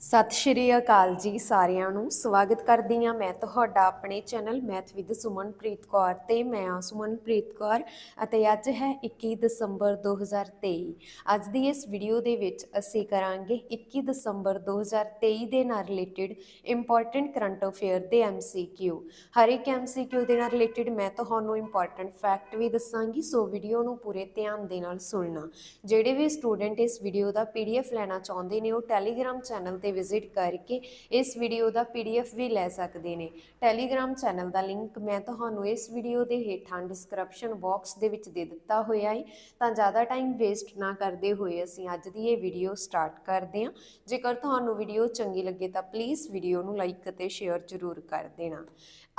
ਸਤਿ ਸ਼੍ਰੀ ਅਕਾਲ ਜੀ ਸਾਰਿਆਂ ਨੂੰ। ਸਵਾਗਤ ਕਰਦੀ ਹਾਂ ਮੈਂ ਤੁਹਾਡਾ ਆਪਣੇ channel math with Sumanpreet Kaur ਤੇ ਮੈਂ ਹਾਂ ਸੁਮਨਪ੍ਰੀਤ ਕੌਰ ਅਤੇ ਅੱਜ ਹੈ 21 ਦਸੰਬਰ 2023 ਅੱਜ ਦੀ ਇਸ ਵੀਡੀਓ ਦੇ ਵਿੱਚ ਅਸੀਂ ਕਰਾਂਗੇ 21 ਦਸੰਬਰ 2023 ਦੇ ਨਾਲ ਰਿਲੇਟਡ ਇੰਪੋਰਟੈਂਟ ਕਰੰਟ ਅਫੇਅਰ ਦੇ MCQ ਹਰ ਇੱਕ MCQ ਦੇ ਨਾਲ ਰਿਲੇਟਡ ਮੈਂ ਤੁਹਾਨੂੰ ਇੰਪੋਰਟੈਂਟ ਫੈਕਟ ਵੀ ਦੱਸਾਂਗੀ, ਸੋ ਵੀਡੀਓ ਨੂੰ ਪੂਰੇ ਧਿਆਨ ਦੇ ਨਾਲ ਸੁਣਨਾ। ਜਿਹੜੇ ਵੀ ਸਟੂਡੈਂਟ ਇਸ ਵੀਡੀਓ ਦਾ PDF ਲੈਣਾ ਚਾਹੁੰਦੇ ਨੇ, ਉਹ ਟੈਲੀਗ੍ਰਾਮ ਚੈਨਲ ਤੇ ਵਿਜ਼ਿਟ ਕਰਕੇ ਇਸ ਵੀਡੀਓ ਦਾ PDF ਵੀ ਲੈ ਸਕਦੇ ਨੇ। ਟੈਲੀਗ੍ਰਾਮ ਚੈਨਲ ਦਾ ਲਿੰਕ ਮੈਂ ਤੁਹਾਨੂੰ ਇਸ ਵੀਡੀਓ ਦੇ ਹੇਠਾਂ ਡਿਸਕ੍ਰਿਪਸ਼ਨ ਬਾਕਸ ਦੇ ਵਿੱਚ ਦੇ ਦਿੱਤਾ ਹੋਇਆ ਹੈ ਤਾਂ ਜ਼ਿਆਦਾ ਟਾਈਮ ਵੇਸਟ ਨਾ ਕਰਦੇ ਹੋਏ ਅਸੀਂ ਅੱਜ ਦੀ ਇਹ ਵੀਡੀਓ ਸਟਾਰਟ ਕਰਦੇ ਹਾਂ। ਜੇਕਰ ਤੁਹਾਨੂੰ ਵੀਡੀਓ ਚੰਗੀ ਲੱਗੇ ਤਾਂ ਪਲੀਜ਼ ਵੀਡੀਓ ਨੂੰ ਲਾਈਕ ਅਤੇ ਸ਼ੇਅਰ ਜ਼ਰੂਰ ਕਰ ਦੇਣਾ।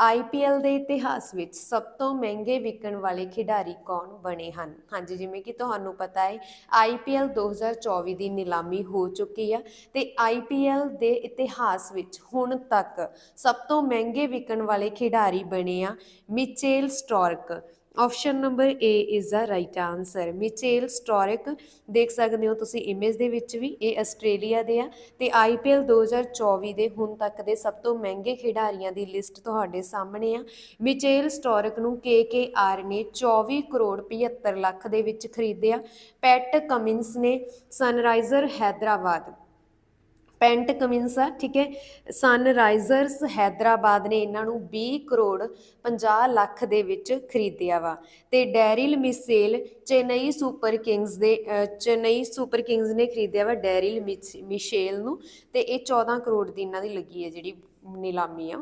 IPL ਦੇ ਇਤਿਹਾਸ ਵਿੱਚ ਸਭ ਤੋਂ ਮਹਿੰਗੇ ਵਿਕਣ ਵਾਲੇ ਖਿਡਾਰੀ ਕੌਣ ਬਣੇ ਹਨ? ਹਾਂਜੀ, ਜਿਵੇਂ ਕਿ ਤੁਹਾਨੂੰ ਪਤਾ ਹੈ IPL 2024 ਦੀ ਨਿਲਾਮੀ ਹੋ ਚੁੱਕੀ ਆ ਤੇ IPL ਦੇ ਇਤਿਹਾਸ ਵਿੱਚ ਹੁਣ ਤੱਕ ਸਭ ਤੋਂ ਮਹਿੰਗੇ ਵਿਕਣ ਵਾਲੇ ਖਿਡਾਰੀ ਬਣੇ ਆ Mitchell Starc. Option number A is the right answer Mitchell Starc ਦੇਖ ਸਕਦੇ ਹੋ ਤੁਸੀਂ ਇਮੇਜ ਦੇ ਵਿੱਚ ਵੀ, ਇਹ ਆਸਟ੍ਰੇਲੀਆ ਦੇ ਆ ਤੇ IPL 2024 ਦੇ ਹੁਣ ਤੱਕ ਦੇ ਸਭ ਤੋਂ ਮਹਿੰਗੇ ਖਿਡਾਰੀਆਂ ਦੀ ਲਿਸਟ ਤੁਹਾਡੇ ਸਾਹਮਣੇ ਆ। ਮਿਚੇਲ ਸਟੋਰਿਕ ਨੂੰ KKR ਨੇ 24 ਕਰੋੜ 75 ਲੱਖ ਦੇ ਵਿੱਚ ਖਰੀਦਿਆ। ਪੈਟ ਕਮਿੰਸ ਨੇ ਸਨਰਾਈਜ਼ਰ ਹੈਦਰਾਬਾਦ ਪੈਂਟ ਕਮਿੰਸਾ ਠੀਕ ਹੈ? ਸਨਰਾਈਜ਼ਰਸ ਹੈਦਰਾਬਾਦ ਨੇ ਇਹਨਾਂ ਨੂੰ 20 ਕਰੋੜ 50 ਲੱਖ ਦੇ ਵਿੱਚ ਖਰੀਦਿਆ ਵਾ। ਤੇ Daryl Mitchell Chennai Super Kings ਦੇ ਅ, ਚੇਨਈ ਸੁਪਰ ਕਿੰਗਸ ਨੇ ਖਰੀਦਿਆ ਵਾ ਡੈਰਿਲ ਮਿਸ਼ੇਲ ਨੂੰ। ਤੇ ਇਹ 14 ਕਰੋੜ ਦੀ ਇਹਨਾਂ ਦੀ ਲੱਗੀ ਹੈ ਜਿਹੜੀ ਨਿਲਾਮੀ ਆ।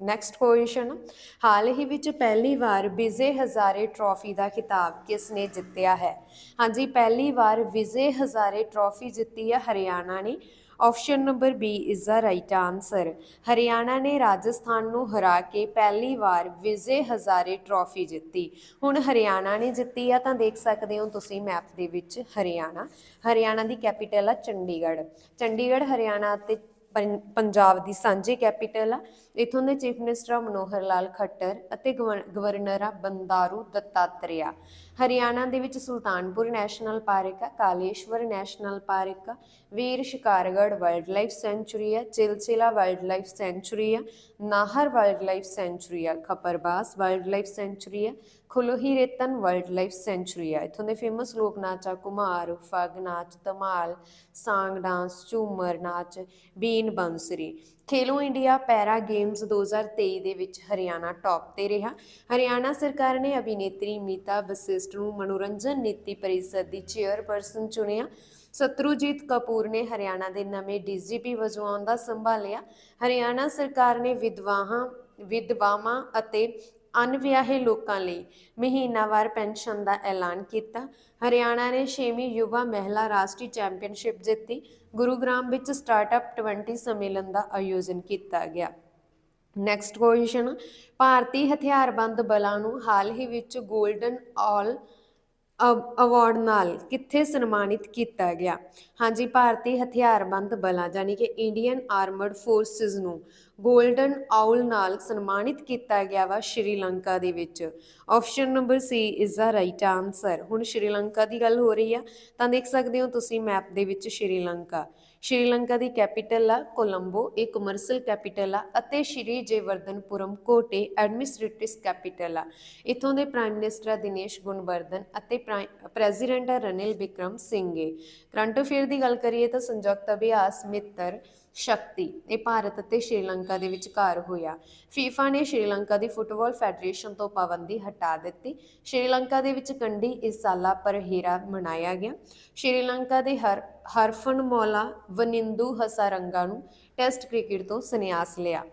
ਨੈਕਸਟ ਕੁਐਸਚਨ ਹਾਲ ਹੀ ਵਿੱਚ ਪਹਿਲੀ ਵਾਰ ਵਿਜੇ ਹਜ਼ਾਰੇ ਟਰਾਫੀ ਦਾ ਖਿਤਾਬ ਕਿਸ ਨੇ ਜਿੱਤਿਆ ਹੈ? ਹਾਂਜੀ, ਪਹਿਲੀ ਵਾਰ ਵਿਜੇ ਹਜ਼ਾਰੇ ਟਰਾਫੀ ਜਿੱਤੀ ਹੈ ਹਰਿਆਣਾ ਨੇ। Option number B is the right answer Haryana ਨੇ ਰਾਜਸਥਾਨ ਨੂੰ ਹਰਾ ਕੇ ਪਹਿਲੀ ਵਾਰ ਵਿਜੇ ਹਜ਼ਾਰੇ ਟਰਾਫੀ ਜਿੱਤੀ। ਹੁਣ ਹਰਿਆਣਾ ਨੇ ਜਿੱਤੀ ਆ ਤਾਂ ਦੇਖ ਸਕਦੇ ਹੋ ਤੁਸੀਂ ਮੈਪ ਦੇ ਵਿੱਚ ਹਰਿਆਣਾ। ਹਰਿਆਣਾ ਦੀ ਕੈਪੀਟਲ ਆ ਚੰਡੀਗੜ੍ਹ। ਚੰਡੀਗੜ੍ਹ, ਹਰਿਆਣਾ ਅਤੇ ਪੰਜਾਬ ਦੀ ਸਾਂਝੀ ਕੈਪੀਟਲ ਆ। ਇਥੋਂ ਦੇ ਚੀਫ ਮਿਨਿਸਟਰ ਆ ਮਨੋਹਰ ਲਾਲ ਖੱਟਰ ਅਤੇ ਗਵਰ- ਗਵਰਨਰ ਆ ਬੰਦਾਰੂ ਦੱਤਾਤਰੇਆ। ਹਰਿਆਣਾ ਦੇ ਵਿੱਚ ਸੁਲਤਾਨਪੁਰ ਨੈਸ਼ਨਲ ਪਾਰਕ ਆ ਕਾਲੇਸ਼ਵਰ ਨੈਸ਼ਨਲ ਪਾਰਕ ਆ Bir Shikargarh wild life sanctuary ਆ ਚਿਲਚਿਲਾ ਵਾਈਲਡ ਲਾਈਫ ਸੈਂਚੁਰੀ ਆ ਨਾਹਰ ਵਾਈਲਡ ਲਾਈਫ ਸੈਂਚੁਰੀ ਆ ਖਪਰਬਾਸ ਵਾਈਲਡ ਲਾਈਫ ਸੈਂਚੁਰੀ ਆ ਖੁਲੋਹੀ ਰੇਤਨ ਵਾਈਲਡ ਲਾਈਫ ਸੈਂਚੁਰੀ ਆ ਇਥੋਂ ਦੇ ਫੇਮਸ ਲੋਕ ਨਾਚ ਆ ਕੁਮਾਰ ਫਗ ਨਾਚ, ਧਮਾਲ, ਸਾਂਗ, ਡਾਂਸ, ਝੂਮਰ ਨਾਚ, ਬੀਨ ਬੰਸਰੀ। ਖੇਲੋ ਇੰਡੀਆ ਪੈਰਾ ਗੇਮਸ 2023 ਦੇ ਵਿੱਚ ਹਰਿਆਣਾ ਟੌਪ ਤੇ ਰਿਹਾ। ਹਰਿਆਣਾ ਸਰਕਾਰ ਨੇ ਅਭਿਨੇਤਰੀ ਮੀਤਾ ਬਸਿਸਟ ਨੂੰ ਮਨੋਰੰਜਨ ਨੀਤੀ ਪਰਿਸ਼ਦ ਦੀ ਚੇਅਰਪਰਸਨ ਚੁਣਿਆ। ਸਤਰੂਜੀਤ ਕਪੂਰ ਨੇ ਹਰਿਆਣਾ ਦੇ ਨਵੇਂ ਡੀਜੀਪੀ ਵਜੋਂ ਆਉਂਦਾ ਸੰਭਾਲਿਆ। ਹਰਿਆਣਾ ਸਰਕਾਰ ਨੇ ਵਿਧਵਾਹਾਂ, ਵਿਧਵਾਵਾਂ ਅਤੇ ਅਣਵਿਆਹੇ ਲੋਕਾਂ ਲਈ ਮਹੀਨਾਵਾਰ ਪੈਨਸ਼ਨ ਦਾ ਐਲਾਨ ਕੀਤਾ। ਹਰਿਆਣਾ ਨੇ 6ਵੀਂ ਯੁਵਾ ਮਹਿਲਾ ਰਾਸ਼ਟਰੀ ਚੈਂਪੀਅਨਸ਼ਿਪ ਜਿੱਤੀ। ਗੁਰੂਗ੍ਰਾਮ ਵਿੱਚ ਸਟਾਰਟਅਪ 20 ਸੰਮੇਲਨ ਦਾ ਆਯੋਜਨ ਕੀਤਾ ਗਿਆ। ਨੈਕਸਟ ਕੁਐਸਚਨ, ਭਾਰਤੀ ਹਥਿਆਰਬੰਦ ਬਲਾਂ ਨੂੰ ਹਾਲ ਹੀ ਵਿੱਚ 골ਡਨ ਆਲ ਅਵਾਰਡ ਨਾਲ ਕਿੱਥੇ ਸਨਮਾਨਿਤ ਕੀਤਾ ਗਿਆ? ਹਾਂਜੀ, ਭਾਰਤੀ ਹਥਿਆਰਬੰਦ ਬਲਾਂ ਯਾਨੀ ਕਿ ਇੰਡੀਅਨ ਆਰਮਡ ਫੋਰਸਿਸ ਨੂੰ 골ਡਨ ਆਊਲ ਨਾਲ ਸਨਮਾਨਿਤ ਕੀਤਾ ਗਿਆ ਵਾ ਸ਼੍ਰੀਲੰਕਾ ਦੇ ਵਿੱਚ। Option number C is the right answer ਹੁਣ ਸ਼੍ਰੀਲੰਕਾ ਦੀ ਗੱਲ ਹੋ ਰਹੀ ਆ, ਤਾਂ ਦੇਖ ਸਕਦੇ ਹੋ ਤੁਸੀਂ ਮੈਪ ਦੇ ਵਿੱਚ ਸ਼੍ਰੀਲੰਕਾ। ਸ਼੍ਰੀਲੰਕਾ ਦੀ ਕੈਪੀਟਲ ਆ, ਕੋਲੰਬੋ, ਇਹ ਕਮਰਸ਼ੀਅਲ ਕੈਪੀਟਲ ਆ ਅਤੇ ਸ਼੍ਰੀ ਜੇਵਰਧਨਪੁਰਮ ਕੋਟੇ ਐਡਮਿਨਿਸਟ੍ਰੇਟਿਵ ਕੈਪੀਟਲ ਆ। ਇਥੋਂ ਦੇ ਪ੍ਰਾਈਮ ਮਿਨਿਸਟਰ ਦਿਨੇਸ਼ ਗੁਣਵਰਧਨ ਅਤੇ ਪ੍ਰੈਜ਼ੀਡੈਂਟ ਆ Ranil Wickremesinghe current affair ਦੀ ਗੱਲ ਕਰੀਏ ਤਾਂ ਸੰਯੁਕਤ ਅਭਿਆਸ ਮਿੱਤਰ ਸ਼ਕਤੀ, ਇਹ ਭਾਰਤ ਅਤੇ ਸ਼੍ਰੀਲੰਕਾ ਦੇ ਵਿਚਕਾਰ ਹੋਇਆ। ਫੀਫਾ ਨੇ ਸ਼੍ਰੀਲੰਕਾ ਦੀ ਫੁੱਟਬਾਲ ਫੈਡਰੇਸ਼ਨ ਤੋਂ ਪਾਬੰਦੀ ਹਟਾ ਦਿੱਤੀ। ਸ਼੍ਰੀਲੰਕਾ ਦੇ ਵਿੱਚ ਕੰਡੀ ਇਸ ਸਾਲਾ ਪਰਹੇਰਾ ਮਨਾਇਆ ਗਿਆ। ਸ਼੍ਰੀਲੰਕਾ ਦੇ ਹਰ ਹਰਫਨ ਮੌਲਾ ਵਨਿੰਦੂ ਹਸਾਰੰਗਾ ਨੂੰ ਟੈਸਟ ਕ੍ਰਿਕਟ ਤੋਂ ਸੰਨਿਆਸ ਲਿਆ।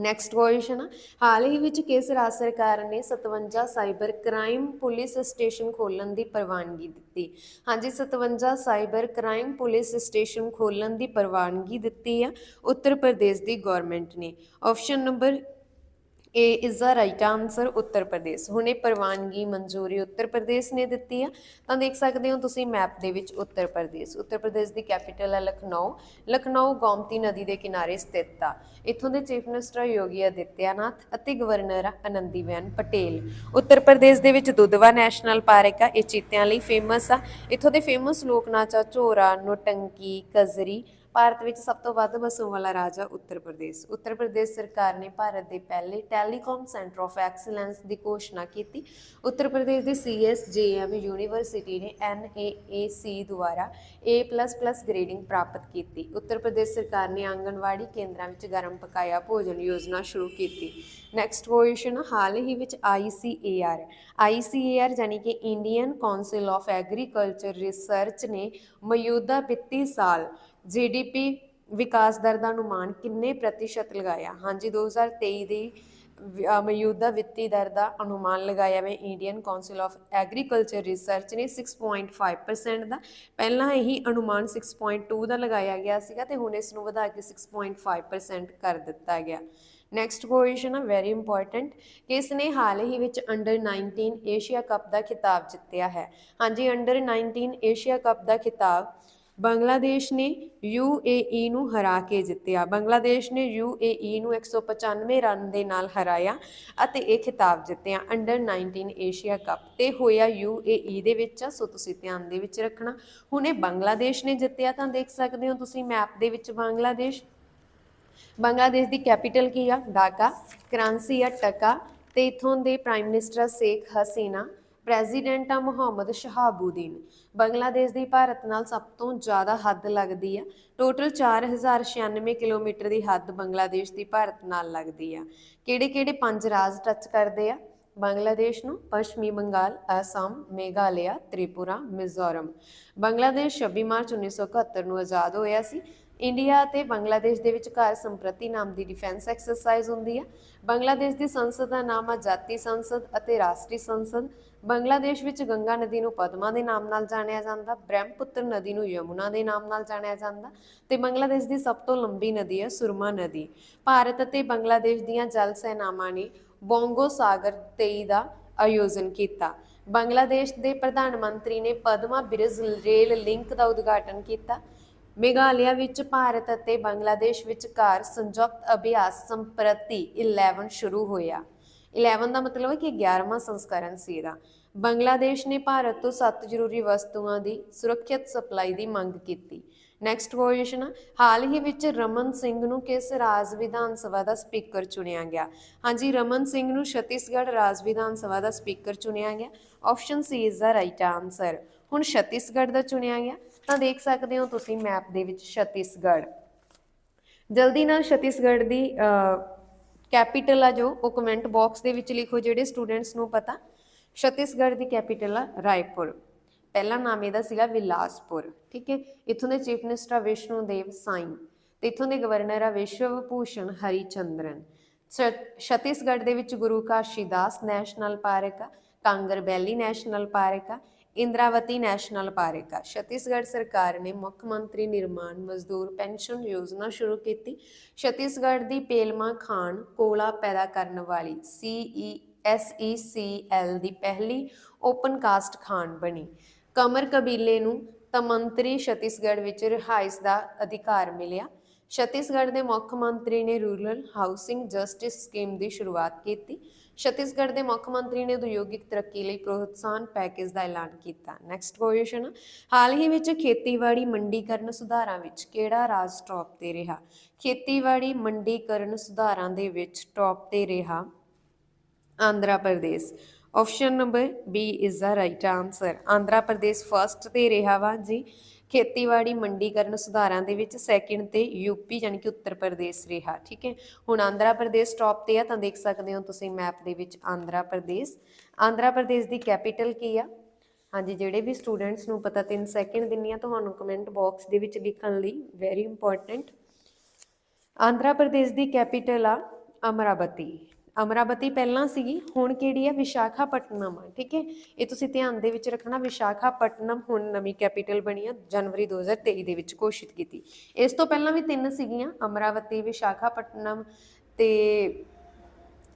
ਨੈਕਸਟ ਕੁਐਸਚਨ ਹਾਲ ਹੀ ਵਿੱਚ ਕਿਸ ਰਾਜ ਸਰਕਾਰ ਨੇ 57 ਸਾਈਬਰ ਕ੍ਰਾਈਮ ਪੁਲਿਸ ਸਟੇਸ਼ਨ ਖੋਲਣ ਦੀ ਪ੍ਰਵਾਨਗੀ ਦਿੱਤੀ? ਹਾਂਜੀ 57 ਸਾਈਬਰ ਕ੍ਰਾਈਮ ਪੁਲਿਸ ਸਟੇਸ਼ਨ ਖੋਲਣ ਦੀ ਪ੍ਰਵਾਨਗੀ ਦਿੱਤੀ ਆ। ਉੱਤਰ ਪ੍ਰਦੇਸ਼ ਦੀ ਗਵਰਨਮੈਂਟ ਨੇ। Option number A is the right answer Uttar Pradesh ਹੁਣ ਇਹ ਪ੍ਰਵਾਨਗੀ ਮਨਜ਼ੂਰੀ ਉੱਤਰ ਪ੍ਰਦੇਸ਼ ਨੇ ਦਿੱਤੀ ਆ। ਤਾਂ ਦੇਖ ਸਕਦੇ ਹੋ ਤੁਸੀਂ ਮੈਪ ਦੇ ਵਿੱਚ ਉੱਤਰ ਪ੍ਰਦੇਸ਼ ਉੱਤਰ ਪ੍ਰਦੇਸ਼ ਦੀ ਕੈਪੀਟਲ ਹੈ ਲਖਨਊ ਲਖਨਊ ਗੋਮਤੀ ਨਦੀ ਦੇ ਕਿਨਾਰੇ ਸਥਿਤ ਆ। ਇੱਥੋਂ ਦੇ ਚੀਫ ਮਿਨਿਸਟਰ ਯੋਗੀ ਆਦਿੱਤਿਆਨਾਥ ਅਤੇ ਗਵਰਨਰ ਆ ਆਨੰਦੀਬੇਨ ਪਟੇਲ ਉੱਤਰ ਪ੍ਰਦੇਸ਼ ਦੇ ਵਿੱਚ ਦੁਧਵਾ ਨੈਸ਼ਨਲ ਪਾਰਕ ਆ, ਇਹ ਚੀਤਿਆਂ ਲਈ ਫੇਮਸ ਆ। ਇੱਥੋਂ ਦੇ ਫੇਮਸ ਲੋਕ ਨਾਚ ਆ, ਝੋਰਾ, ਨੋਟੰਕੀ, ਕਜ਼ਰੀ ਭਾਰਤ ਵਿੱਚ ਸਭ ਤੋਂ ਵੱਧ ਵਸੋਂ ਵਾਲਾ ਰਾਜ ਆ ਉੱਤਰ ਪ੍ਰਦੇਸ਼। ਉੱਤਰ ਪ੍ਰਦੇਸ਼ ਸਰਕਾਰ ਨੇ ਭਾਰਤ ਦੇ ਪਹਿਲੇ ਟੈਲੀਕਾਮ ਸੈਂਟਰ ਆਫ ਐਕਸਲੈਂਸ ਦੀ ਘੋਸ਼ਣਾ ਕੀਤੀ। ਉੱਤਰ ਪ੍ਰਦੇਸ਼ ਦੀ ਸੀਐਸਜੇਐਮ ਯੂਨੀਵਰਸਿਟੀ ਨੇ ਐਨਏਏਸੀ ਦੁਆਰਾ A++ ਗ੍ਰੇਡਿੰਗ ਪ੍ਰਾਪਤ ਕੀਤੀ। ਉੱਤਰ ਪ੍ਰਦੇਸ਼ ਸਰਕਾਰ ਨੇ ਆਂਗਣਵਾੜੀ ਕੇਂਦਰਾਂ ਵਿੱਚ ਗਰਮ ਪਕਾਇਆ ਭੋਜਨ ਯੋਜਨਾ ਸ਼ੁਰੂ ਕੀਤੀ। ਨੈਕਸਟ ਕੁਐਸਚਨ ਹਾਲ ਹੀ ਵਿੱਚ ICAR ICAR ਯਾਨੀ ਕਿ Indian council of agriculture research ਨੇ ਮੌਜੂਦਾ ਵਿੱਤੀ ਸਾਲ GDP ਵਿਕਾਸ ਦਰ ਦਾ ਅਨੁਮਾਨ ਕਿੰਨੇ ਪ੍ਰਤੀਸ਼ਤ ਲਗਾਇਆ? ਹਾਂਜੀ 2023 ਦੀ ਵਿ- ਅ, ਮੌਜੂਦਾ ਵਿੱਤੀ ਦਰ ਦਾ ਅਨੁਮਾਨ ਲਗਾਇਆ ਹੈ Indian council of agriculture research ਨੇ 6.5% ਦਾ। ਪਹਿਲਾਂ ਇਹੀ ਅਨੁਮਾਨ 6.2 ਦਾ ਲਗਾਇਆ ਗਿਆ ਸੀਗਾ ਤੇ ਹੁਣ ਇਸ ਨੂੰ ਵਧਾ ਕੇ 6.5% ਕਰ ਦਿੱਤਾ ਗਿਆ। ਨੈਕਸਟ ਕੁਐਸਚਨ ਆ ਵੈਰੀ ਇੰਪੋਰਟੈਂਟ ਕਿ ਇਸ ਨੇ ਹਾਲ ਹੀ ਵਿੱਚ ਅੰਡਰ 19 ਏਸ਼ੀਆ ਕੱਪ ਦਾ ਖਿਤਾਬ ਜਿੱਤਿਆ ਹੈ? ਹਾਂਜੀ ਅੰਡਰ 19 ਏਸ਼ੀਆ ਕੱਪ ਦਾ ਖਿਤਾਬ ਬੰਗਲਾਦੇਸ਼ ਨੇ UAE ਨੂੰ ਹਰਾ ਕੇ ਜਿੱਤਿਆ। ਬੰਗਲਾਦੇਸ਼ ਨੇ UAE ਨੂੰ 195 ਰਨ ਦੇ ਨਾਲ ਹਰਾਇਆ ਅਤੇ ਇਹ ਖਿਤਾਬ ਜਿੱਤਿਆ। ਅੰਡਰ 19 ਏਸ਼ੀਆ ਕੱਪ ਤੇ ਹੋਇਆ UAE ਦੇ ਵਿੱਚ ਆ, ਸੋ ਤੁਸੀਂ ਧਿਆਨ ਦੇ ਵਿੱਚ ਰੱਖਣਾ। ਹੁਣੇ ਬੰਗਲਾਦੇਸ਼ ਨੇ ਜਿੱਤਿਆ ਤਾਂ ਦੇਖ ਸਕਦੇ ਹੋ ਤੁਸੀਂ ਮੈਪ ਦੇ ਵਿੱਚ ਬੰਗਲਾਦੇਸ਼। ਬੰਗਲਾਦੇਸ਼ ਦੀ ਕੈਪੀਟਲ ਕੀ ਆ? ਢਾਕਾ ਕ੍ਰਾਂਸੀ ਆ ਟਕਾ ਤੇ ਇਥੋਂ ਦੇ prime minister Sheikh Hasina. President ਆ ਮੁਹੰਮਦ ਸ਼ਹਾਬੂਦੀਨ। ਬੰਗਲਾਦੇਸ਼ ਦੀ ਭਾਰਤ ਨਾਲ ਸਭ ਤੋਂ ਜ਼ਿਆਦਾ ਹੱਦ ਲੱਗਦੀ ਆ। ਟੋਟਲ 4096 ਕਿਲੋਮੀਟਰ ਦੀ ਹੱਦ ਬੰਗਲਾਦੇਸ਼ ਦੀ ਭਾਰਤ ਨਾਲ ਲੱਗਦੀ ਆ। ਕਿਹੜੇ ਕਿਹੜੇ ਪੰਜ ਰਾਜ ਟੱਚ ਕਰਦੇ ਆ? ਬੰਗਲਾਦੇਸ਼ ਨੂੰ ਪੱਛਮੀ ਬੰਗਾਲ, ਅਸਾਮ, ਮੇਘਾਲਿਆ, ਤ੍ਰਿਪੁਰਾ, ਮਿਜ਼ੋਰਮ। ਬੰਗਲਾਦੇਸ਼ 26 ਮਾਰਚ 1971 ਨੂੰ ਆਜ਼ਾਦ ਹੋਇਆ ਸੀ। ਇੰਡੀਆ ਅਤੇ ਬੰਗਲਾਦੇਸ਼ ਦੇ ਵਿਚਕਾਰ ਸੰਪ੍ਰਤੀ ਨਾਮ ਦੀ ਡਿਫੈਂਸ ਐਕਸਰਸਾਈਜ਼ ਹੁੰਦੀ ਆ। ਬੰਗਲਾਦੇਸ਼ ਦੀ ਸੰਸਦ ਦਾ ਨਾਮ ਆ ਜਾਤੀ ਸੰਸਦ ਅਤੇ ਰਾਸ਼ਟਰੀ ਸੰਸਦ। ਬੰਗਲਾਦੇਸ਼ ਵਿੱਚ ਗੰਗਾ ਨਦੀ ਨੂੰ ਪਦਮਾ ਦੇ ਨਾਮ ਨਾਲ ਜਾਣਿਆ ਜਾਂਦਾ, ਬ੍ਰਹਮਪੁੱਤਰ ਨਦੀ ਨੂੰ ਯਮੁਨਾ ਦੇ ਨਾਮ ਨਾਲ ਜਾਣਿਆ ਜਾਂਦਾ ਤੇ ਬੰਗਲਾਦੇਸ਼ ਦੀ ਸਭ ਤੋਂ ਲੰਬੀ ਨਦੀ ਹੈ ਸੁਰਮਾ ਨਦੀ। ਭਾਰਤ ਅਤੇ ਬੰਗਲਾਦੇਸ਼ ਦੀਆਂ ਜਲ ਸੈਨਾਵਾਂ ਨੇ ਬੋਂਗੋ ਸਾਗਰ 23 ਦਾ ਆਯੋਜਨ ਕੀਤਾ। ਬੰਗਲਾਦੇਸ਼ ਦੇ ਪ੍ਰਧਾਨ ਮੰਤਰੀ ਨੇ ਪਦਮਾ ਬ੍ਰਿਜ ਰੇਲ ਲਿੰਕ ਦਾ ਉਦਘਾਟਨ ਕੀਤਾ। ਮੇਘਾਲਿਆ ਵਿੱਚ ਭਾਰਤ ਅਤੇ ਬੰਗਲਾਦੇਸ਼ ਵਿਚਕਾਰ ਸੰਯੁਕਤ ਅਭਿਆਸ ਸੰਪ੍ਰਤੀ 11 ਸ਼ੁਰੂ ਹੋਇਆ। 11 ਦਾ ਮਤਲਬ ਹੈ ਕਿ 11ਵਾਂ ਸੰਸਕਰਨ ਸੀ ਇਹਦਾ ਬੰਗਲਾਦੇਸ਼ ਨੇ ਭਾਰਤ ਤੋਂ ਸੱਤ ਜ਼ਰੂਰੀ ਵਸਤੂਆਂ ਦੀ ਸੁਰੱਖਿਅਤ ਸਪਲਾਈ ਦੀ ਮੰਗ ਕੀਤੀ। ਨੈਕਸਟ ਕੁਐਸਚਨ ਹਾਲ ਹੀ ਵਿੱਚ ਰਮਨ ਸਿੰਘ ਨੂੰ ਕਿਸ ਰਾਜ ਵਿਧਾਨ ਸਭਾ ਦਾ ਸਪੀਕਰ ਚੁਣਿਆ ਗਿਆ? ਹਾਂਜੀ, ਰਮਨ ਸਿੰਘ ਨੂੰ ਛੱਤੀਸਗੜ੍ਹ ਰਾਜ ਵਿਧਾਨ ਸਭਾ ਦਾ ਸਪੀਕਰ ਚੁਣਿਆ ਗਿਆ। Option C is the right answer ਹੁਣ ਛੱਤੀਸਗੜ੍ਹ ਦਾ ਚੁਣਿਆ ਗਿਆ। ਤਾਂ ਦੇਖ ਸਕਦੇ ਹੋ ਤੁਸੀਂ ਮੈਪ ਦੇ ਵਿੱਚ ਛੱਤੀਸਗੜ੍ਹ। ਜਲਦੀ ਨਾਲ ਛੱਤੀਸਗੜ੍ਹ ਦੀ ਕੈਪੀਟਲ ਆ ਜੋ, ਉਹ ਕਮੈਂਟ ਬਾਕਸ ਦੇ ਵਿੱਚ ਲਿਖੋ ਜਿਹੜੇ ਸਟੂਡੈਂਟਸ ਨੂੰ ਪਤਾ। ਛੱਤੀਸਗੜ੍ਹ ਦੀ ਕੈਪੀਟਲ ਆ ਰਾਏਪੁਰ। ਪਹਿਲਾ ਨਾਮ ਇਹਦਾ ਸੀਗਾ ਵਿਲਾਸਪੁਰ, ਠੀਕ ਹੈ? ਇੱਥੋਂ ਦੇ ਚੀਫ ਮਿਨਿਸਟਰ ਆ ਵਿਸ਼ਨੂੰ ਦੇਵ ਸਾਈ ਤੇ ਇੱਥੋਂ ਦੇ ਗਵਰਨਰ ਆ ਵਿਸ਼ਵ ਭੂਸ਼ਣ ਹਰੀਚੰਦਰਨ। ਛ- ਛੱਤੀਸਗੜ੍ਹ ਦੇ ਵਿੱਚ ਗੁਰੂ ਕਾਸ਼ੀਦਾਸ ਨੈਸ਼ਨਲ ਪਾਰਕ ਆ, ਕਾਂਗਰ ਵੈਲੀ ਨੈਸ਼ਨਲ ਪਾਰਕ ਆ ਇੰਦਰਾਵਤੀ ਨੈਸ਼ਨਲ ਪਾਰਕ ਆ ਛੱਤੀਸਗੜ੍ਹ ਸਰਕਾਰ ਨੇ ਮੁੱਖ ਮੰਤਰੀ ਨਿਰਮਾਣ ਮਜ਼ਦੂਰ ਪੈਨਸ਼ਨ ਯੋਜਨਾ ਸ਼ੁਰੂ ਕੀਤੀ ਛੱਤੀਸਗੜ੍ਹ ਦੀ ਪੇਲਮਾ ਖਾਨ ਕੋਲਾ ਪੈਦਾ ਕਰਨ ਵਾਲੀ ਸੀਈ ਐਸਈਸੀਐਲ ਦੀ ਪਹਿਲੀ ਓਪਨ ਕਾਸਟ ਖਾਨ ਬਣੀ ਕਮਰ ਕਬੀਲੇ ਨੂੰ ਤਮੰਤਰੀ ਛੱਤੀਸਗੜ੍ਹ ਵਿੱਚ ਰਿਹਾਇਸ਼ ਦਾ ਅਧਿਕਾਰ ਮਿਲਿਆ ਛੱਤੀਸਗੜ੍ਹ ਦੇ ਮੁੱਖ ਮੰਤਰੀ ਨੇ ਰੂਰਲ ਹਾਊਸਿੰਗ ਜਸਟਿਸ ਸਕੀਮ ਦੀ ਸ਼ੁਰੂਆਤ ਕੀਤੀ। ਛੱਤੀਸਗੜ੍ਹ ਦੇ ਮੁੱਖ ਮੰਤਰੀ ਨੇ ਉਦਯੋਗਿਕ ਤਰੱਕੀ ਲਈ ਪ੍ਰੋਤਸਾਹਨ ਪੈਕੇਜ ਦਾ ਐਲਾਨ ਕੀਤਾ। ਨੈਕਸਟ ਕੁਐਸਚਨ ਹਾਲ ਹੀ ਵਿੱਚ ਖੇਤੀਬਾੜੀ ਮੰਡੀਕਰਨ ਸੁਧਾਰਾਂ ਵਿੱਚ ਕਿਹੜਾ ਰਾਜ ਟੌਪ ਤੇ ਰਿਹਾ? ਖੇਤੀਬਾੜੀ ਮੰਡੀਕਰਨ ਸੁਧਾਰਾਂ ਦੇ ਵਿੱਚ ਟੌਪ ਤੇ ਰਿਹਾ Andhra Pradesh. Option number B is the right answer Andhra Pradesh first ਤੇ ਰਿਹਾ ਵਾ ਜੀ। ਖੇਤੀਬਾੜੀ ਮੰਡੀਕਰਨ ਸੁਧਾਰਾਂ ਦੇ ਵਿੱਚ ਸੈਕਿੰਡ ਤੇ ਯੂਪੀ ਯਾਨੀ ਕਿ ਉੱਤਰ ਪ੍ਰਦੇਸ਼ ਰਿਹਾ, ਠੀਕ ਹੈ? ਹੁਣ ਆਂਧਰਾ ਪ੍ਰਦੇਸ਼ ਟੌਪ ਤੇ ਆ, ਤਾਂ ਦੇਖ ਸਕਦੇ ਹੋ ਤੁਸੀਂ ਮੈਪ ਦੇ ਵਿੱਚ ਆਂਧਰਾ ਪ੍ਰਦੇਸ਼। ਆਂਧਰਾ ਪ੍ਰਦੇਸ਼ ਦੀ ਕੈਪੀਟਲ ਕੀ ਆ? ਹਾਂਜੀ, ਜਿਹੜੇ ਵੀ ਸਟੂਡੈਂਟਸ ਨੂੰ ਪਤਾ 3 ਸੈਕਿੰਡ ਦਿੰਨੀ ਆ ਤੁਹਾਨੂੰ ਕਮੈਂਟ ਬਾਕਸ ਦੇ ਵਿੱਚ ਲਿਖਣ ਲਈ ਵੈਰੀ ਇੰਪੋਰਟੈਂਟ ਆਂਧਰਾ ਪ੍ਰਦੇਸ਼ ਦੀ ਕੈਪੀਟਲ ਆ ਅਮਰਾਵਤੀ। ਅਮਰਾਵਤੀ ਪਹਿਲਾਂ ਸੀਗੀ, ਹੁਣ ਕਿਹੜੀ ਹੈ? ਵਿਸ਼ਾਖਾਪਟਨਮ ਆ, ਠੀਕ ਹੈ? ਇਹ ਤੁਸੀਂ ਧਿਆਨ ਦੇ ਵਿੱਚ ਰੱਖਣਾ, ਵਿਸ਼ਾਖਾਪਟਨਮ ਹੁਣ ਨਵੀਂ ਕੈਪੀਟਲ ਬਣੀ ਆ, ਜਨਵਰੀ 2023 ਦੇ ਵਿੱਚ ਘੋਸ਼ਿਤ ਕੀਤੀ। ਇਸ ਤੋਂ ਪਹਿਲਾਂ ਵੀ ਤਿੰਨ ਸੀਗੀਆਂ, ਅਮਰਾਵਤੀ, ਵਿਸ਼ਾਖਾਪਟਨਮ ਤੇ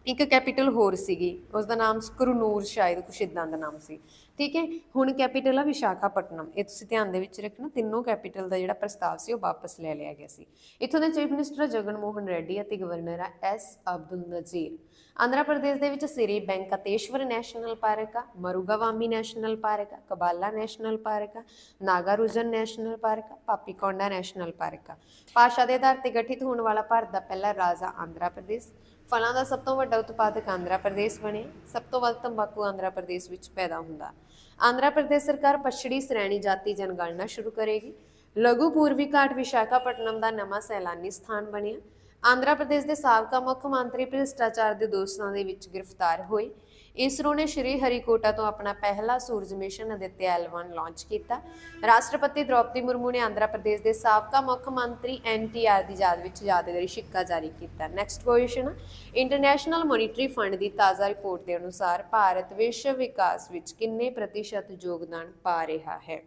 ਇੱਕ ਕੈਪੀਟਲ ਹੋਰ ਸੀਗੀ ਉਸ ਦਾ ਨਾਮ ਸਕਰੂਨੂਰ, ਸ਼ਾਇਦ ਕੁਛ ਇਦਾਂ ਦਾ ਨਾਮ ਸੀ। ਠੀਕ ਹੈ? ਹੁਣ ਕੈਪੀਟਲ ਆ ਵਿਸ਼ਾਖਾਪਟਨਮ। ਇਹ ਤੁਸੀਂ ਧਿਆਨ ਦੇ ਵਿੱਚ ਰੱਖਣਾ, ਤਿੰਨੋਂ ਕੈਪੀਟਲ ਦਾ ਜਿਹੜਾ ਪ੍ਰਸਤਾਵ ਸੀ, ਉਹ ਵਾਪਸ ਲੈ ਲਿਆ ਗਿਆ ਸੀ। ਇੱਥੋਂ ਦੇ ਚੀਫ ਮਿਨਿਸਟਰ ਜਗਨ ਮੋਹਨ ਰੈਡੀ ਅਤੇ ਗਵਰਨਰ ਆ ਐਸ ਅਬਦੁਲ ਨਜ਼ੀਰ। ਆਂਧਰਾ ਪ੍ਰਦੇਸ਼ ਦੇ ਵਿੱਚ ਸਿਰੀ ਬੈਂਕਤੇਸ਼ਵਰ ਨੈਸ਼ਨਲ ਪਾਰਕ ਆ, ਮਰੂਗਾਵਾਮੀ ਨੈਸ਼ਨਲ ਪਾਰਕ ਆ, ਕਬਾਲਾ ਨੈਸ਼ਨਲ ਪਾਰਕ ਆ, ਨਾਗਾਰੁਜਨ ਨੈਸ਼ਨਲ ਪਾਰਕ ਆ, ਪਾਪੀਕੋਂਡਾ ਨੈਸ਼ਨਲ ਪਾਰਕ ਆ। ਭਾਸ਼ਾ ਦੇ ਆਧਾਰ ਤੇ ਗਠਿਤ ਹੋਣ ਵਾਲਾ ਭਾਰਤ ਦਾ ਪਹਿਲਾ ਰਾਜ ਆ ਆਂਧਰਾ ਪ੍ਰਦੇਸ਼। ਫਲਾਂ ਦਾ ਸਭ ਤੋਂ ਵੱਡਾ ਉਤਪਾਦਕ ਆਂਧਰਾ ਪ੍ਰਦੇਸ਼ ਬਣਿਆ ਸਭ ਤੋਂ ਵੱਧ ਤੰਬਾਕੂ ਆਂਧਰਾ ਪ੍ਰਦੇਸ਼ ਵਿੱਚ ਪੈਦਾ ਹੁੰਦਾ। ਆਂਧਰਾ ਪ੍ਰਦੇਸ਼ ਸਰਕਾਰ ਪਛੜੀ ਸ਼੍ਰੇਣੀ ਜਾਤੀ ਜਨਗਣਨਾ ਸ਼ੁਰੂ ਕਰੇਗੀ। ਲਘੂ ਪੂਰਬੀ ਘਾਟ ਵਿਸ਼ਾਖਾਪਟਨਮ ਦਾ ਨਵਾਂ ਸੈਲਾਨੀ ਸਥਾਨ ਬਣਿਆ। ਆਂਧਰਾ ਪ੍ਰਦੇਸ਼ ਦੇ ਸਾਬਕਾ ਮੁੱਖ ਮੰਤਰੀ ਭ੍ਰਿਸ਼ਟਾਚਾਰ ਦੇ ਦੋਸ਼ਾਂ ਦੇ ਵਿੱਚ ਗ੍ਰਿਫਤਾਰ ਹੋਏ। ਇਸਰੋ ਨੇ ਸ਼੍ਰੀ ਹਰੀਕੋਟਾ ਤੋਂ ਆਪਣਾ ਪਹਿਲਾ ਸੂਰਜ ਮਿਸ਼ਨ ਅਦਿੱਤਿਆ L1 ਲਾਂਚ ਕੀਤਾ। ਰਾਸ਼ਟਰਪਤੀ ਦ੍ਰੋਪਦੀ ਮੁਰਮੂ ਨੇ ਆਂਧਰਾ ਪ੍ਰਦੇਸ਼ ਦੇ ਸਾਬਕਾ ਮੁੱਖ ਮੰਤਰੀ ਐਨਟੀਆਰ ਦੀ ਯਾਦ ਵਿੱਚ ਯਾਦਗਾਰੀ ਸਿੱਕਾ ਜਾਰੀ ਕੀਤਾ। Next question international monetary fund ਦੀ ਤਾਜ਼ਾ ਰਿਪੋਰਟ ਦੇ ਅਨੁਸਾਰ ਭਾਰਤ ਵਿਸ਼ਵ ਵਿਕਾਸ ਵਿੱਚ ਕਿੰਨੇ ਪ੍ਰਤੀਸ਼ਤ ਯੋਗਦਾਨ ਪਾ ਰਿਹਾ ਹੈ?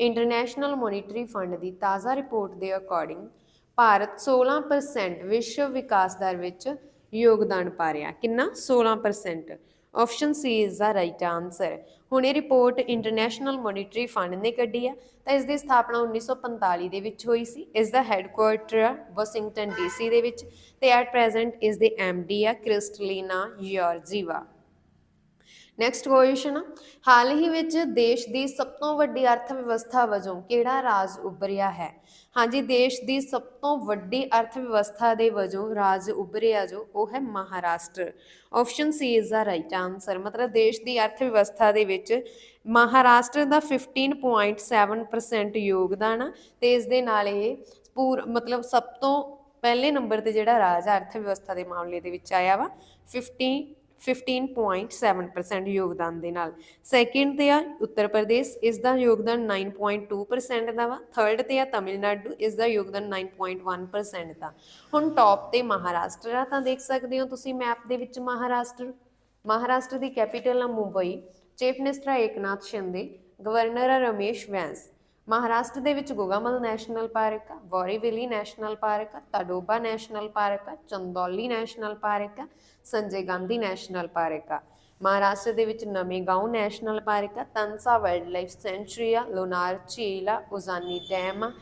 ਇੰਟਰਨੈਸ਼ਨਲ ਮੋਨਿਟਰੀ ਫੰਡ ਦੀ ਤਾਜ਼ਾ ਰਿਪੋਰਟ ਦੇ ਅਕੋਰਡਿੰਗ ਭਾਰਤ 16% ਵਿਸ਼ਵ ਵਿਕਾਸ ਦਰ ਵਿੱਚ ਯੋਗਦਾਨ ਪਾ ਰਿਹਾ। ਕਿੰਨਾ? 16% option C is the right answer ਹੁਣ ਇਹ ਰਿਪੋਰਟ ਇੰਟਰਨੈਸ਼ਨਲ ਮੋਨਿਟਰੀ ਫੰਡ ਨੇ ਕੱਢੀ ਆ, ਤਾਂ ਇਸ ਦੀ ਸਥਾਪਨਾ 1945 ਦੇ ਵਿੱਚ ਹੋਈ ਸੀ। ਇਸ ਦਾ ਹੈੱਡਕੁਆਰਟਰ ਆ ਵਾਸ਼ਿੰਗਟਨ ਡੀਸੀ ਦੇ ਵਿੱਚ ਤੇ ਐਟ ਪ੍ਰੈਜ਼ੈਂਟ ਇਸ ਦੇ ਐਮਡੀ ਆ ਕ੍ਰਿਸਟਲੀਨਾ ਯੋਰਜੀਵਾ ਨੈਕਸਟ ਕੁਐਸਚਨ ਹਾਲ ਹੀ ਵਿੱਚ ਦੇਸ਼ ਦੀ ਸਭ ਤੋਂ ਵੱਡੀ ਅਰਥ ਵਿਵਸਥਾ ਵਜੋਂ ਕਿਹੜਾ ਰਾਜ ਉੱਭਰਿਆ ਹੈ? ਹਾਂਜੀ, ਦੇਸ਼ ਦੀ ਸਭ ਤੋਂ ਵੱਡੀ ਅਰਥ ਵਿਵਸਥਾ ਦੇ ਵਜੋਂ ਰਾਜ ਉੱਭਰਿਆ ਜੋ, ਉਹ ਹੈ Maharashtra. Option C is the right answer ਮਤਲਬ ਦੇਸ਼ ਦੀ ਅਰਥ ਵਿਵਸਥਾ ਦੇ ਵਿੱਚ ਮਹਾਰਾਸ਼ਟਰ ਦਾ 15.7% ਯੋਗਦਾਨ ਆ ਤੇ ਇਸ ਦੇ ਨਾਲ ਇਹ ਪੂਰ, ਮਤਲਬ ਸਭ ਤੋਂ ਪਹਿਲੇ ਨੰਬਰ ਤੇ ਜਿਹੜਾ ਰਾਜ ਆ ਅਰਥ ਵਿਵਸਥਾ ਦੇ ਮਾਮਲੇ ਦੇ ਵਿੱਚ ਆਇਆ ਵਾ 50 15.7% ਯੋਗਦਾਨ ਦੇ ਨਾਲ। ਸੈਕਿੰਡ ਤੇ ਆ, ਉੱਤਰ ਪ੍ਰਦੇਸ਼, ਇਸ ਦਾ ਯੋਗਦਾਨ 9.2% ਦਾ ਵਾ। ਥਰਡ ਤੇ ਆ, ਤਾਮਿਲਨਾਡੂ, ਇਸ ਦਾ ਯੋਗਦਾਨ 9.1% ਦਾ। ਹੁਣ ਟੌਪ ਤੇ ਮਹਾਰਾਸ਼ਟਰ ਆ, ਤਾਂ ਦੇਖ ਸਕਦੇ ਹੋ ਤੁਸੀਂ ਮੈਪ ਦੇ ਵਿੱਚ ਮਹਾਰਾਸ਼ਟਰ। ਮਹਾਰਾਸ਼ਟਰ ਦੀ ਕੈਪੀਟਲ ਆ ਮੁੰਬਈ। ਚੀਫ ਮਿਨਿਸਟਰ ਆ ਏਕਨਾਥ ਸ਼ਿੰਦੇ ਗਵਰਨਰ ਆ ਰਮੇਸ਼ ਵੈਂਸ। ਮਹਾਰਾਸ਼ਟਰ ਦੇ ਵਿੱਚ ਗੋਗਾਮਲ ਨੈਸ਼ਨਲ ਪਾਰਕ ਆ, ਵੋਰੀਵਿਲੀ ਨੈਸ਼ਨਲ ਪਾਰਕ ਆ, ਤਾਡੋਬਾ ਨੈਸ਼ਨਲ ਪਾਰਕ ਆ, ਚੰਦੌਲੀ ਨੈਸ਼ਨਲ ਪਾਰਕ ਆ, ਸੰਜੇ ਗਾਂਧੀ ਨੈਸ਼ਨਲ ਪਾਰਕ ਆ। ਮਹਾਰਾਸ਼ਟਰ ਦੇ ਵਿੱਚ ਨਵੇਗਾਉਂ ਨੈਸ਼ਨਲ ਪਾਰਕ ਆ, ਤਨਸਾ ਵਾਈਲਡ ਲਾਈਫ ਸੈਂਚੁਰੀ ਆ, ਲੋਨਾਰ ਝੀਲ ਆ, ਉਜ਼ਾਨੀ ਡੈਮ ਆ,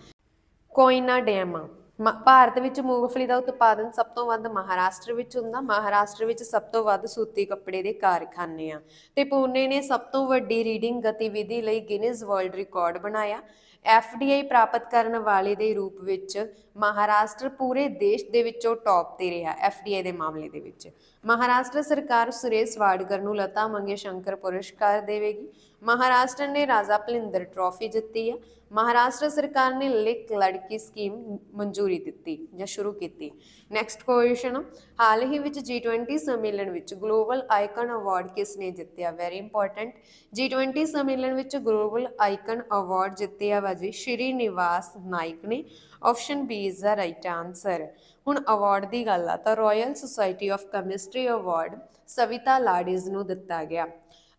ਕੋਇਨਾ ਡੈਮ ਆ। ਭਾਰਤ ਵਿੱਚ ਮੂੰਗਫਲੀ ਦਾ ਉਤਪਾਦਨ ਸਭ ਤੋਂ ਵੱਧ ਮਹਾਰਾਸ਼ਟਰ ਵਿੱਚ ਹੁੰਦਾ। ਮਹਾਰਾਸ਼ਟਰ ਵਿੱਚ ਸਭ ਤੋਂ ਵੱਧ ਸੂਤੀ ਕੱਪੜੇ ਦੇ ਕਾਰਖਾਨੇ ਆ। ਤੇ ਪੂਨੇ ਨੇ ਸਭ ਤੋਂ ਵੱਡੀ ਰੀਡਿੰਗ ਗਤੀਵਿਧੀ ਲਈ ਗਿਨੀਜ਼ ਵਰਲਡ ਰਿਕਾਰਡ ਬਣਾਇਆ। ਐਫਡੀਆਈ ਪ੍ਰਾਪਤ ਕਰਨ ਵਾਲੇ ਦੇ ਰੂਪ ਵਿੱਚ ਮਹਾਰਾਸ਼ਟਰ ਪੂਰੇ ਦੇਸ਼ ਦੇ ਵਿੱਚੋਂ ਟੌਪ ਤੇ ਰਿਹਾ ਐਫਡੀਆਈ ਦੇ ਮਾਮਲੇ ਦੇ ਵਿੱਚ। ਮਹਾਰਾਸ਼ਟਰ ਸਰਕਾਰ ਸੁਰੇਸ਼ ਵਾਡਕਰ ਨੂੰ ਲਤਾ ਮੰਗੇਸ਼ੰਕਰ ਪੁਰਸਕਾਰ ਦੇਵੇਗੀ। ਮਹਾਰਾਸ਼ਟਰ ਨੇ ਰਾਜਾ ਭਲਿੰਦਰ ਟਰਾਫੀ ਜਿੱਤੀ ਆ। ਮਹਾਰਾਸ਼ਟਰ ਸਰਕਾਰ ਨੇ ਲਿਕ ਲੜਕੀ ਸਕੀਮ ਮਨਜ਼ੂਰੀ ਦਿੱਤੀ ਜਾਂ ਸ਼ੁਰੂ ਕੀਤੀ। ਨੈਕਸਟ ਕੁਐਸਚਨ ਹਾਲ ਹੀ ਵਿੱਚ G20 ਸੰਮੇਲਨ ਵਿੱਚ ਗਲੋਬਲ ਆਈਕਨ ਅਵਾਰਡ ਕਿਸ ਨੇ ਜਿੱਤਿਆ ਵੈਰੀ ਇੰਪੋਰਟੈਂਟ G20 ਸੰਮੇਲਨ ਵਿੱਚ ਗਲੋਬਲ ਆਈਕਨ ਅਵਾਰਡ ਜਿੱਤਿਆ ਵਾ ਜੀ ਸ਼੍ਰੀ ਨਿਵਾਸ ਨਾਇਕ ਨੇ। Option B is the right answer ਹੁਣ ਅਵਾਰਡ ਦੀ ਗੱਲ ਆ ਤਾਂ royal society of chemistry award Savita Ladage ਨੂੰ ਦਿੱਤਾ ਗਿਆ।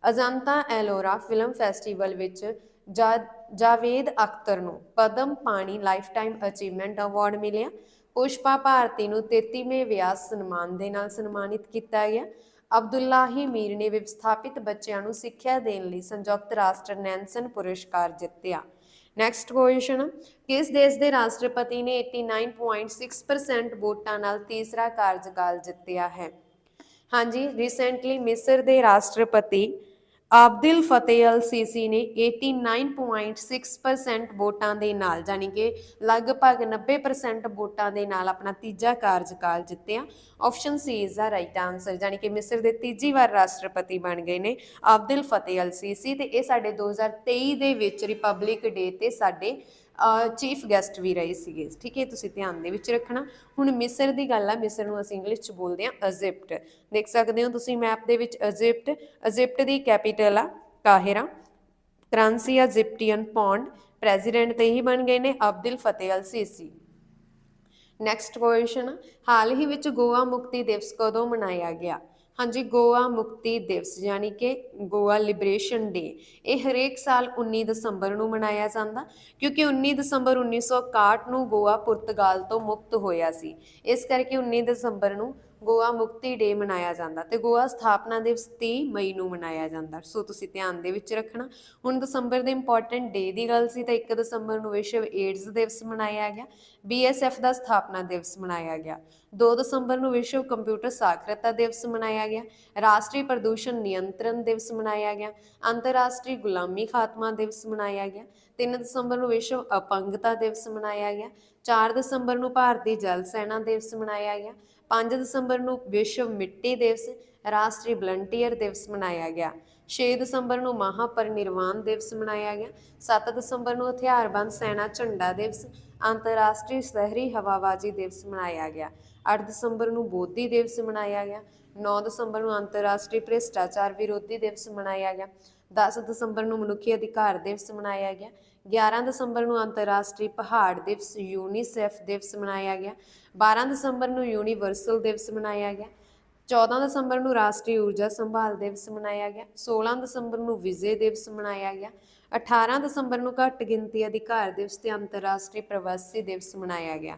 ਅਜੰਤਾ ਐਲੋਰਾ ਫਿਲਮ ਫੈਸਟੀਵਲ ਵਿੱਚ ਜਾ- ਜਾਵੇਦ ਅਖਤਰ ਨੂੰ ਪਦਮ ਪਾਣੀ ਲਾਈਫਟਾਈਮ ਅਚੀਵਮੈਂਟ ਅਵਾਰਡ ਮਿਲਿਆ। ਪੁਸ਼ਪਾ ਭਾਰਤੀ ਨੂੰ 33ਵੇਂ ਵਿਆਸ ਸਨਮਾਨ ਦੇ ਨਾਲ ਸਨਮਾਨਿਤ ਕੀਤਾ ਗਿਆ। ਅਬਦੁੱਲਾਹੀ ਮੀਰ ਨੇ ਵਿਵਸਥਾਪਿਤ ਬੱਚਿਆਂ ਨੂੰ ਸਿੱਖਿਆ ਦੇਣ ਲਈ ਸੰਯੁਕਤ ਰਾਸ਼ਟਰ ਨੈਨਸਨ ਪੁਰਸਕਾਰ ਜਿੱਤਿਆ। ਨੈਕਸਟ ਕੁਐਸਚਨ ਕਿਸ ਦੇਸ਼ ਦੇ ਰਾਸ਼ਟਰਪਤੀ ਨੇ 89.6% ਵੋਟਾਂ ਨਾਲ ਤੀਸਰਾ ਕਾਰਜਕਾਲ ਜਿੱਤਿਆ ਹੈ? ਹਾਂਜੀ ਰੀਸੈਂਟਲੀ ਮਿਸਰ ਦੇ ਰਾਸ਼ਟਰਪਤੀ ਆਬਦਿਲ ਫਤਿਹ ਅਲ ਸੀਸੀ ਨੇ 89.6% ਵੋਟਾਂ ਦੇ ਨਾਲ ਯਾਨੀ ਕਿ ਲਗਭਗ 90% ਵੋਟਾਂ ਦੇ ਨਾਲ ਆਪਣਾ ਤੀਜਾ ਕਾਰਜਕਾਲ ਜਿੱਤਿਆ। Option C is the right answer ਯਾਨੀ ਕਿ ਮਿਸਰ ਦੇ ਤੀਜੀ ਵਾਰ ਰਾਸ਼ਟਰਪਤੀ ਬਣ ਗਏ ਨੇ ਆਬਦਿਲ ਫਤਿਹ ਅਲ ਸੀਸੀ ਤੇ ਇਹ ਸਾਡੇ 2023 ਦੇ ਵਿੱਚ ਰਿਪਬਲਿਕ ਡੇ ਤੇ ਸਾਡੇ ਚੀਫ ਗੈਸਟ ਵੀ ਰਹੇ ਸੀਗੇ। ਠੀਕ ਹੈ ਤੁਸੀਂ ਧਿਆਨ ਦੇ ਵਿੱਚ ਰੱਖਣਾ। ਹੁਣ ਮਿਸਰ ਦੀ ਗੱਲ ਆ, ਮਿਸਰ ਨੂੰ ਅਸੀਂ ਇੰਗਲਿਸ਼ ਚ ਬੋਲਦੇ ਹਾਂ ਅਜਿਪਟ ਦੇਖ ਸਕਦੇ ਹੋ ਤੁਸੀਂ ਮੈਪ ਦੇ ਵਿੱਚ ਇਜਿਪਟ ਅਜਿਪਟ ਦੀ ਕੈਪੀਟਲ ਆ ਕਾਹਿਰਾ। ਕਰੰਸੀ ਇਜਿਪਟੀਅਨ ਪੌਂਡ ਪ੍ਰੈਜ਼ੀਡੈਂਟ ਤੇ ਹੀ ਬਣ ਗਏ ਨੇ ਅਬਦੁਲ ਫਤਿਹ ਅਲ ਸੀਸੀ ਨੈਕਸਟ ਕੁਐਸਚਨ ਹਾਲ ਹੀ ਵਿੱਚ ਗੋਆ ਮੁਕਤੀ ਦਿਵਸ ਕਦੋਂ ਮਨਾਇਆ ਗਿਆ? ਹਾਂਜੀ, ਗੋਆ ਮੁਕਤੀ ਦਿਵਸ, ਯਾਨੀ ਕਿ ਗੋਆ ਲਿਬਰੇਸ਼ਨ ਡੇ ਇਹ ਹਰੇਕ ਸਾਲ 19 ਦਸੰਬਰ ਨੂੰ ਮਨਾਇਆ ਜਾਂਦਾ, ਕਿਉਂਕਿ 19 ਦਸੰਬਰ 1961 ਨੂੰ ਗੋਆ ਪੁਰਤਗਾਲ ਤੋਂ ਮੁਕਤ ਹੋਇਆ ਸੀ। ਇਸ ਕਰਕੇ 19 ਦਸੰਬਰ ਨੂੰ ਗੋਆ ਮੁਕਤੀ ਡੇ ਮਨਾਇਆ ਜਾਂਦਾ ਤੇ ਗੋਆ ਸਥਾਪਨਾ ਦਿਵਸ 30 ਮਈ ਨੂੰ ਮਨਾਇਆ ਜਾਂਦਾ। ਸੋ ਤੁਸੀਂ ਧਿਆਨ ਦੇ ਵਿੱਚ ਰੱਖਣਾ। ਹੁਣ ਦਸੰਬਰ ਦੇ ਇੰਪੋਰਟੈਂਟ ਡੇ ਦੀ ਗੱਲ ਸੀ ਤਾਂ 1 ਦਸੰਬਰ ਨੂੰ ਵਿਸ਼ਵ ਏਡਜ਼ ਦਿਵਸ ਮਨਾਇਆ ਗਿਆ। ਬੀਐਸਐਫ ਦਾ ਸਥਾਪਨਾ ਦਿਵਸ ਮਨਾਇਆ ਗਿਆ। 2 ਦਸੰਬਰ ਨੂੰ ਵਿਸ਼ਵ ਕੰਪਿਊਟਰ ਸਾਖਰਤਾ ਦਿਵਸ ਮਨਾਇਆ ਗਿਆ। ਰਾਸ਼ਟਰੀ ਪ੍ਰਦੂਸ਼ਣ ਨਿਯੰਤਰਣ ਦਿਵਸ ਮਨਾਇਆ ਗਿਆ। ਅੰਤਰਰਾਸ਼ਟਰੀ ਗੁਲਾਮੀ ਖਾਤਮਾ ਦਿਵਸ ਮਨਾਇਆ ਗਿਆ। 3 ਦਸੰਬਰ ਨੂੰ ਵਿਸ਼ਵ ਅਪੰਗਤਾ ਦਿਵਸ ਮਨਾਇਆ ਗਿਆ। 4 ਦਸੰਬਰ ਨੂੰ ਭਾਰਤੀ ਜਲ ਸੈਨਾ ਦਿਵਸ ਮਨਾਇਆ ਗਿਆ। 5 ਦਸੰਬਰ ਨੂੰ ਵਿਸ਼ਵ ਮਿੱਟੀ ਦਿਵਸ, ਰਾਸ਼ਟਰੀ ਵਲੰਟੀਅਰ ਦਿਵਸ ਮਨਾਇਆ ਗਿਆ। 6 ਦਸੰਬਰ ਨੂੰ ਮਹਾਪਰਿਨਿਰਵਾਣ ਦਿਵਸ ਮਨਾਇਆ ਗਿਆ। 7 ਦਸੰਬਰ ਨੂੰ ਹਥਿਆਰਬੰਦ ਸੈਨਾ ਝੰਡਾ ਦਿਵਸ, ਅੰਤਰਰਾਸ਼ਟਰੀ ਸ਼ਹਿਰੀ ਹਵਾਬਾਜ਼ੀ ਦਿਵਸ ਮਨਾਇਆ ਗਿਆ। 8 ਦਸੰਬਰ ਨੂੰ ਬੋਧੀ ਦਿਵਸ ਮਨਾਇਆ ਗਿਆ। 9 ਦਸੰਬਰ ਨੂੰ ਅੰਤਰਰਾਸ਼ਟਰੀ ਭ੍ਰਿਸ਼ਟਾਚਾਰ ਵਿਰੋਧੀ ਦਿਵਸ ਮਨਾਇਆ ਗਿਆ। 10 ਦਸੰਬਰ ਨੂੰ ਮਨੁੱਖੀ ਅਧਿਕਾਰ ਦਿਵਸ ਮਨਾਇਆ ਗਿਆ। 11 ਦਸੰਬਰ ਨੂੰ ਅੰਤਰਰਾਸ਼ਟਰੀ ਪਹਾੜ ਦਿਵਸ ਯੂਨੀਸੈਫ ਦਿਵਸ ਮਨਾਇਆ ਗਿਆ। 12 ਦਸੰਬਰ ਨੂੰ ਯੂਨੀਵਰਸਲ ਦਿਵਸ ਮਨਾਇਆ ਗਿਆ। 14 ਦਸੰਬਰ ਨੂੰ ਰਾਸ਼ਟਰੀ ਊਰਜਾ ਸੰਭਾਲ ਦਿਵਸ ਮਨਾਇਆ ਗਿਆ। 16 ਦਸੰਬਰ ਨੂੰ ਵਿਜੇ ਦਿਵਸ ਮਨਾਇਆ ਗਿਆ। 18 ਦਸੰਬਰ ਨੂੰ ਘੱਟ ਗਿਣਤੀ ਅਧਿਕਾਰ ਦਿਵਸ ਤੇ ਅੰਤਰਰਾਸ਼ਟਰੀ ਪ੍ਰਵਾਸੀ ਦਿਵਸ ਮਨਾਇਆ ਗਿਆ।